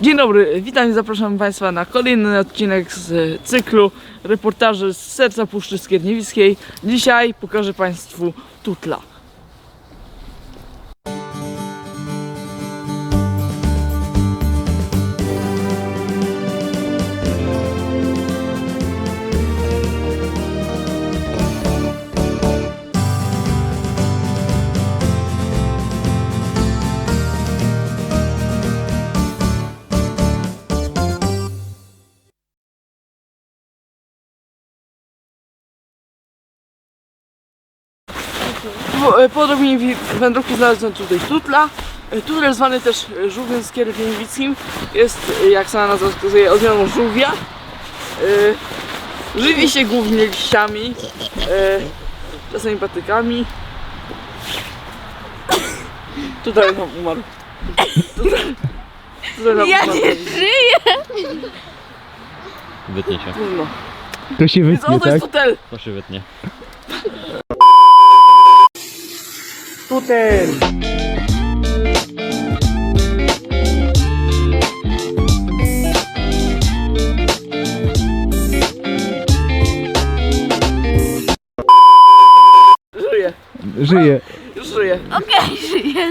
Dzień dobry, witam i zapraszam Państwa na kolejny odcinek z cyklu reportaży z serca Puszczy Skierniewickiej. Dzisiaj pokażę Państwu tutla. Po, e, po odrobinie wi- wędrówki znalazłem tutaj tutla. E, Tutlel zwany też żółwiem skierniewickim jest, e, jak sama nazwa wskazuje, odmianą żółwia. Żywi się głównie liściami, czasami patykami. Tutaj nam umarł. Tutaj, tutaj nam Ja umarł. nie żyję! Wytnie się. Trudno. To się Więc wytnie, oto jest tak? tutel. To się wytnie. Tutel! Żyje, Żyje. już żyje. Okej, żyję.